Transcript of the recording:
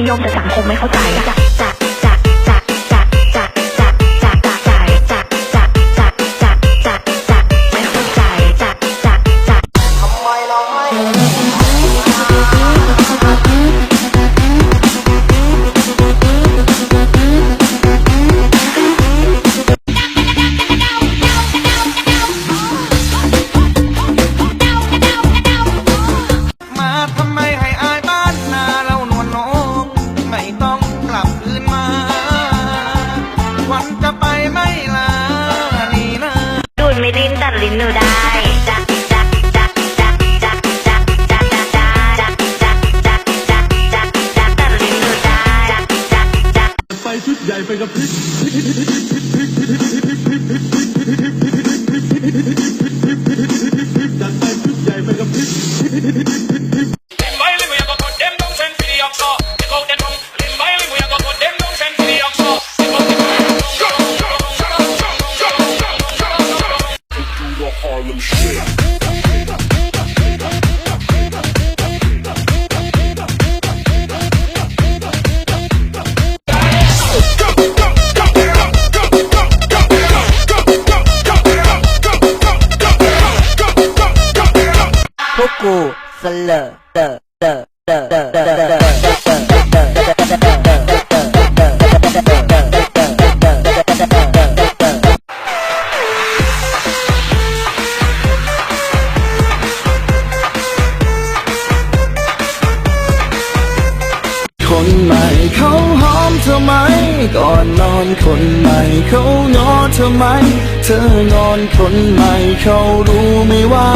นิยมแต่สังคมไม่เข้าใจ หนูได้จ้ะจ้กัดลิ้นหนูได้ปชุดใหญ่ไปกับพริก กูสเลอเตอเตอเตอเตอเตอเตอเตอคนใหม่เขาหอมเธอไหม ก่อนนอนคนใหม่เขางอเธอไหม เธองอนคนใหม่เขารู้ไหมว่า